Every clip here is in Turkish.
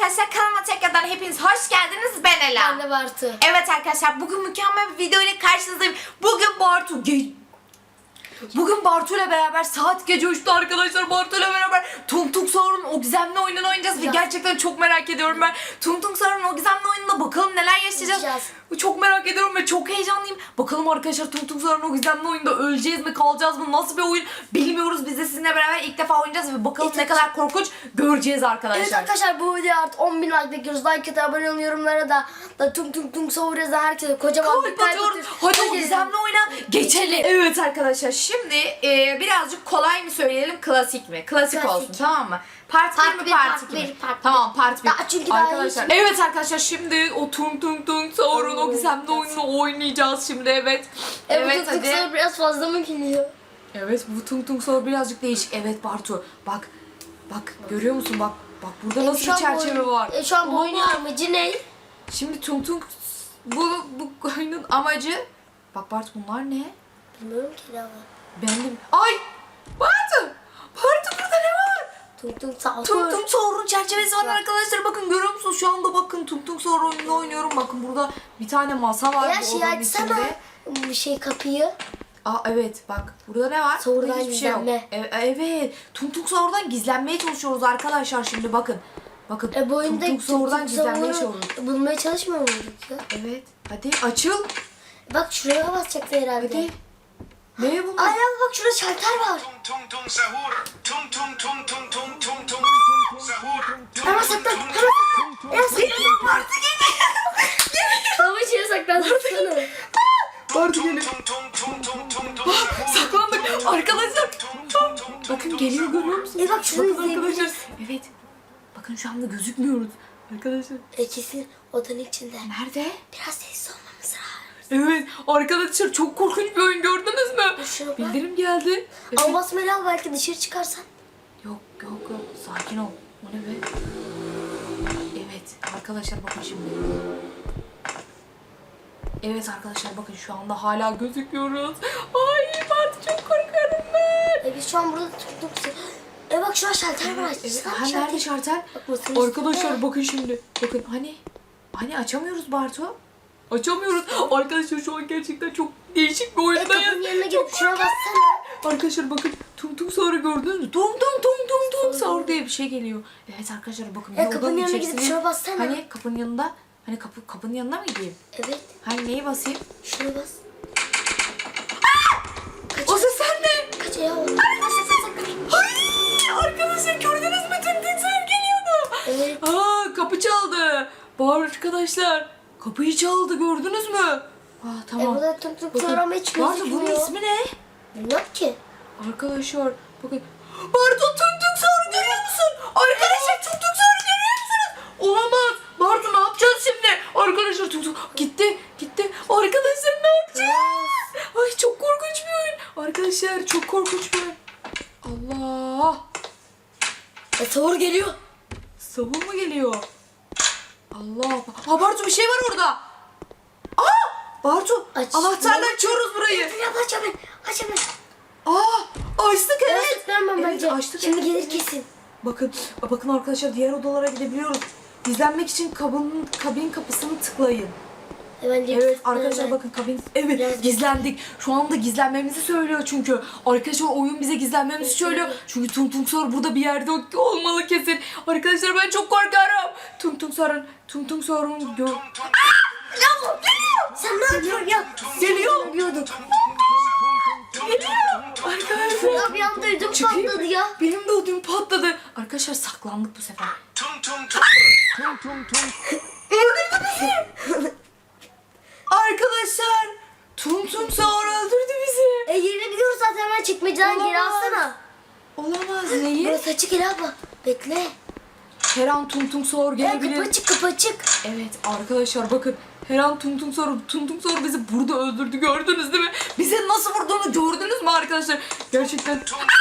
arkadaşlar kanalıma tekrardan hepiniz hoş geldiniz ben Ela. Ben de Bartu. Evet arkadaşlar bugün mükemmel bir video ile karşınızdayım. Bugün Bartu ge- Bugün Bartu ile beraber saat gece 3'te arkadaşlar Bartu ile beraber Tung Tung Saur'un o gizemli oyununu oynayacağız ve Ya. gerçekten çok merak ediyorum ben. Tung Tung Saur'un o gizemli oyununda bakalım neler yaşayacağız. Yaşayacağız. Çok merak ediyorum ve çok heyecanlıyım. Bakalım arkadaşlar Tung Tung Saur'un o gizemli oyunda öleceğiz mi kalacağız mı nasıl bir oyun bilmiyoruz. Biz de sizinle beraber ilk defa oynayacağız ve bakalım Evet, ne kadar korkunç göreceğiz arkadaşlar. Evet arkadaşlar bu videoya artık 10 bin like bekliyoruz. Like atıp abone olun yorumlara da. Da tung tung tung soruyoruz da herkese kocaman bir Kalp atıyoruz. atıyoruz. Hadi o gizemli oyuna geçelim. Evet arkadaşlar şimdi e, birazcık kolay mı söyleyelim klasik mi? Klasik, Klasik. olsun tamam mı? Part, Part 1 mi part part 2 mi? bir, part Tamam part 1. Daha çünkü daha Arkadaşlar iyi. evet arkadaşlar şimdi o tung tung tung Sauron o gizemli oyununu oynayacağız şimdi evet. Evet, Evet, tung hadi. soru biraz fazla mı geliyor? Evet bu tung tung Sauron birazcık değişik. Evet Bartu bak bak görüyor musun bak bak burada nasıl şu bir çerçeve var. E, şu an bu oyunun amacı ne? Şimdi tung tung bu bu oyunun amacı bak Bartu bunlar ne? Bilmiyorum ki ne var. Ben de... Ay! Bartu! Tung tung sağ Tung Tung Saur'un çerçevesi var arkadaşlar. Bakın görüyor musunuz? Şu anda bakın Tung Tung oyununu oynuyorum. Bakın burada bir tane masa var Ya bu şey odanın açsana. içinde. Bir şey kapıyı. Aa evet bak burada ne var? Burada hiçbir şey yok. gizlenme. Evet, evet. Tung Tung Saur'dan gizlenmeye çalışıyoruz arkadaşlar şimdi bakın. Bakın E bu oyunda Tung Tung Saur'dan gizlenmeye çalışıyoruz. bulmaya çalışmıyor muyduk ya? Evet. Hadi açıl. Bak şuraya basacaktı herhalde. Hadi. Ne bunlar? Ay abi bak şurada şalter var. Tung tung tung sahur. Tung tung tung tung tung tung tung sahur. Tung Hemen saklan. Hemen saklan. Hemen saklan. Baba içeri saklan. Saksana. Bartu tung geliyor. tung tung tung tung tung tung sahur. Saklandık arkadaşlar. Bakın geliyor sahur. görüyor musunuz? E bak şunu Bakın arkadaşlar. izleyebiliriz. Evet. Bakın şu anda gözükmüyoruz. Arkadaşlar. E kesin odanın içinde. Nerede? Biraz lazım. Evet arkadaşlar çok korkunç bir oyun gördünüz mü? Şuna bak. Bildirim geldi. Evet. Ama basmayla al belki dışarı çıkarsan. Yok yok yok sakin ol. O ne be? Evet arkadaşlar bakın şimdi. Evet arkadaşlar bakın şu anda hala gözüküyoruz. Ay Bartu çok korkuyorum ben. E biz şu an burada tuttuk. E bak şurada şalter var. Evet, Açsana ha, nerede? Bak masanın Arkadaşlar bakın şimdi. Bakın hani hani açamıyoruz Bartu. Açamıyoruz. Arkadaşlar şu an gerçekten çok değişik bir oyundayız. kapının yanına gidip şuna bassana. Arkadaşlar bakın tung tung sahur'u gördünüz mü? Tung tung tung tung tung sahur diye bir şey geliyor. Evet arkadaşlar bakın. Ya kapının yanına gidip şuna bassana. Hani kapının yanında hani kapı kapının yanına mı gideyim? Evet. Hani neyi basayım? Şuna bas. Kaç. O sesler ne? Kaç ya. Ay, arkadaşlar gördünüz mü tung sahur geliyordu. Evet. Aa kapı çaldı. Bağır arkadaşlar. Kapıyı çaldı gördünüz mü? Aa E tamam. burada tuk tuk Bakın, sonra hiç Bartu bunun gözükmüyor. ismi ne? Bilmiyorum ki. Arkadaşlar bakın. Bartu tung tung sahur görüyor musun? Arkadaşlar tung tung sahur görüyor musunuz? Olamaz. Bartu ne yapacağız şimdi? Arkadaşlar tung tung gitti gitti. Arkadaşlar ne yapacağız? Ay çok korkunç bir oyun. Arkadaşlar çok korkunç bir oyun. Allah. E sahur geliyor. Savun mu geliyor? Allah. Ha Bartu bir şey var orada. Aa! Bartu Aç. anahtarla açıyoruz burayı. Ya aç hemen. Aç hemen. Aa! Açtık evet. Evet. Vermem Evet, bence. açtık, Şimdi evet, gelir evet. kesin. Bakın, bakın arkadaşlar diğer odalara gidebiliyoruz. Gizlenmek için kabinin kabin kapısını tıklayın. Bence Evet arkadaşlar Evet. bakın kabin evet Biraz gizlendik. Şu anda gizlenmemizi söylüyor çünkü. Arkadaşlar oyun bize gizlenmemizi Evet, söylüyor. evet. Çünkü Tung Tung Sor burada bir yerde olmalı kesin. Arkadaşlar ben çok korkarım. Tung Tung Sor'un Tung Tung Sor'un gö- Tung Yavrum geliyor. Sen ne yapıyorsun ya? Geliyor. Diyorduk. Geliyor. Arkadaşlar. Ya bir anda ödüm Çıkayım patladı mı? ya. Benim de ödüm patladı. Arkadaşlar saklandık bu sefer. Öldürdü bizi. Arkadaşlar. Tung Tung Sor öldürdü bizi. E yerini biliyoruz zaten hemen çekmeceden geri Olamaz. alsana. Olamaz neyi? Burası açık el abla. Bekle. Her an Tung Tung Sor Ya gelebilir. kapı açık kapı açık. Evet arkadaşlar bakın her an Tung Tung Sor, Tung Tung Sor bizi burada öldürdü gördünüz değil mi? Bize nasıl vurduğunu gördünüz mü arkadaşlar? Gerçekten. Aa!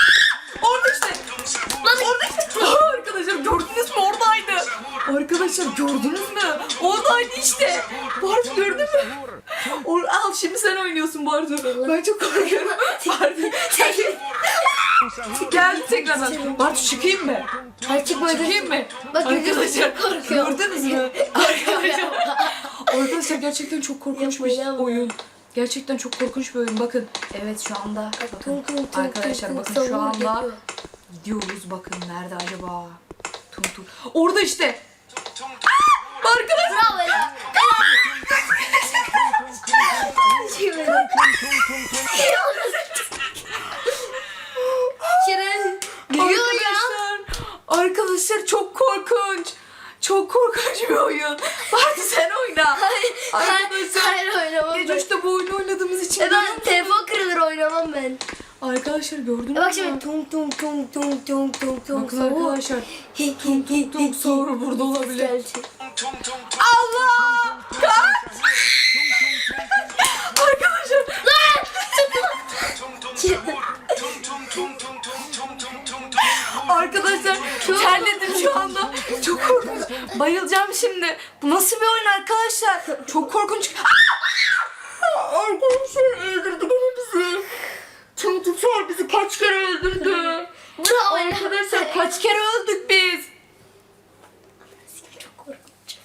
Orada işte. Sahur. Orada işte. Aa, arkadaşlar gördünüz mü oradaydı. Arkadaşlar gördünüz mü? Oradaydı işte. Bartu gördün mü? Or al şimdi sen oynuyorsun Bartu. Ben çok korkuyorum. Bartu. Sen... Geldi tekrardan. Bartu çıkayım mı? Hadi çıkma Çıkayım mı? Bak, Arkadaşlar korkuyor. gördünüz mü? Arkadaşlar, arkadaşlar gerçekten çok korkunç bir oyun. Gerçekten çok korkunç bir oyun. Bakın. Evet şu anda. Bakın. Tung tung tung Arkadaşlar tung bakın tung şu savur anda geliyor. gidiyoruz. Bakın nerede acaba? Tum tum. Orada işte. Arkadaşlar. Bravo ya. Arkadaşlar gördünüz mü? Bak şimdi tum tum tum tum tum tum tum. Bakın arkadaşlar. Tum tum tum soru burada olabilir. Allah! Kaç! arkadaşlar. Lan! arkadaşlar terledim şu anda. Çok korkunç. Bayılacağım şimdi. Bu nasıl bir oyun arkadaşlar? Çok korkunç. Arkadaşlar öldürdük. Tutar bizi kaç kere öldürdü. Bravo. Arkadaşlar kaç kere öldük biz. Çok korkunç.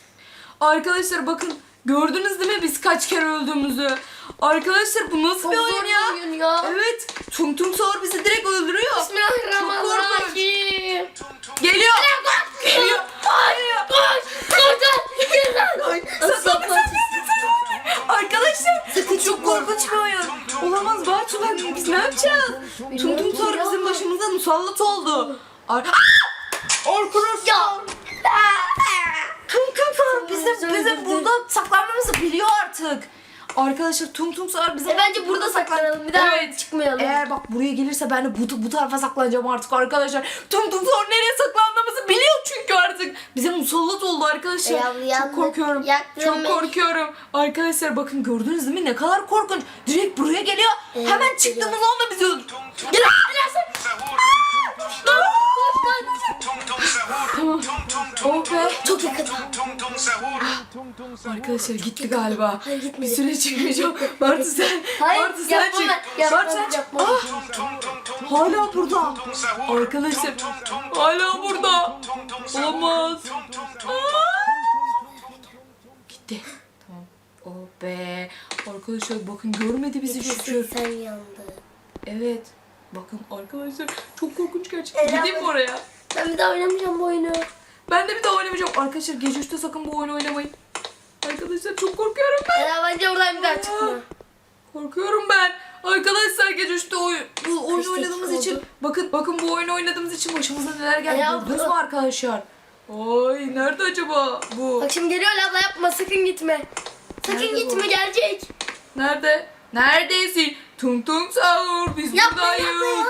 Arkadaşlar bakın gördünüz değil mi biz kaç kere öldüğümüzü? Arkadaşlar bu nasıl Çok bir zor oyun bir ya? oyun ya. Evet. Tung Tung Sahur bizi direkt öldürüyor. Bismillahirrahmanirrahim. tum tum Geliyor. Geliyor. Hayır. Koş! Koş! Ben biz ne yapacağız? Tung Tung Sahur bizim başımıza musallat oldu. Ar Arkadaşlar. Tung Tung Sahur bizim, bizim burada saklanmamızı biliyor artık. Arkadaşlar Tung Tung Sahur bizim E bence burada saklanalım. Bir daha Evet. çıkmayalım. Eğer bak buraya gelirse ben de bu, bu tarafa saklanacağım artık arkadaşlar. Tum tum sonra nereye saklandığımızı çünkü artık. Bize musallat oldu arkadaşlar. Ya, Çok yandık, korkuyorum. yaktın Çok beni. korkuyorum. Arkadaşlar bakın gördünüz değil mi ne kadar korkunç. Direkt buraya geliyor. Evet, Hemen çıktığımız anda bizi öldür. tum tum Gel Oh be. Çok yakın. sahur Arkadaşlar gitti galiba. Hayır, Bir gitmedi. süre çıkmayacağım. Bartu sen. Hayır, Bartu sen yapma çık. yapma Bartu sen çık. yapma. Ah, hala burada. Arkadaşlar hala burada. Olamaz. Gitti. Tamam. Oh be. Arkadaşlar bakın görmedi bizi şükür. Sen yandın. Evet. Bakın arkadaşlar çok korkunç gerçekten. Eren- Gideyim mi oraya? Ben bir daha oynamayacağım bu oyunu. Ben de bir daha oynamayacağım. Arkadaşlar gece 3'te sakın bu oyunu oynamayın. Arkadaşlar çok korkuyorum ben. Eren bence buradan bir daha çıkma. Korkuyorum ben. Arkadaşlar gece 3'te oyun, bu Kaç oynadığımız dakika için bakın bakın bu oyunu oynadığımız için başımıza neler geldi Ya gördünüz bu- mü arkadaşlar? Ay nerede acaba bu? Bak şimdi geliyor abla yapma sakın gitme. Sakın Nerede bu? gitme gelecek. Nerede? Neredesin? Tung tung sahur biz Yapma buradayız. yapma ya.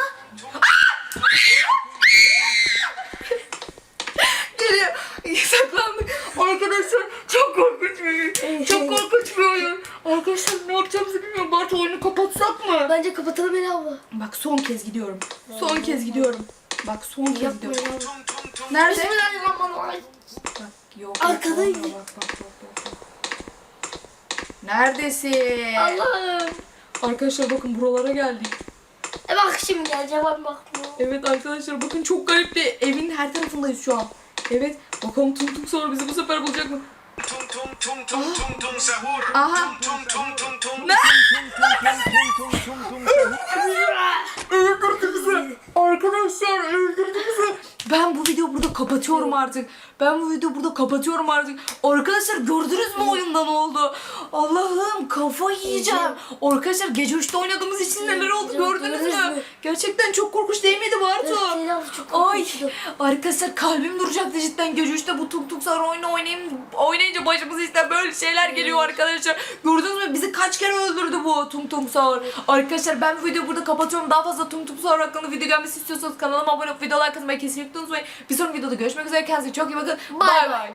Geliyor. Saklandık. Arkadaşlar çok korkunç bir oyun. Çok korkunç bir oyun. Arkadaşlar ne yapacağımızı bilmiyorum. Bartu oyunu kapatsak mı? Bence kapatalım Ela abla. Bak son kez gidiyorum. Son kez gidiyorum. Bak son kez Yapma gidiyorum. Ela abla. Nerede? Bismillahirrahmanirrahim. Bak yok. Arkadaydı. Bak bak bak bak. bak. Neredesin? Allah'ım. Arkadaşlar bakın buralara geldik. E bak şimdi geleceğim ben bakma. Evet arkadaşlar bakın çok garip bir evin her tarafındayız şu an. Evet bakalım tum tum sonra bizi bu sefer bulacak mı? Tum tum tum tum tum tum sahur Aha. tum tum tum tum tum Ne? Öldürdü bizi. Arkadaşlar öldürdü. Ben bu videoyu burada kapatıyorum artık. Ben bu videoyu burada kapatıyorum artık. Arkadaşlar gördünüz mü oyunda ne oldu? Allah'ım kafayı yiyeceğim. Arkadaşlar gece 3'te oynadığımız için neler oldu gördünüz mü? Gerçekten çok korkunç değil miydi Bartu? Ay arkadaşlar kalbim duracaktı cidden gece 3'te bu tuk tuk sarı oyunu oynayayım oynayınca başımıza işte böyle şeyler geliyor arkadaşlar. Gördünüz mü bizi kaç kere öldürdü bu tung tung sahur. Arkadaşlar ben bu videoyu burada kapatıyorum. Daha fazla tung tung sahur hakkında video gelmesi istiyorsanız kanalıma abone olup video like atmayı kesinlikle unutmayın. Bir sonraki videoda görüşmek üzere. Kendinize çok iyi bakın. Bay Bay bay. bay.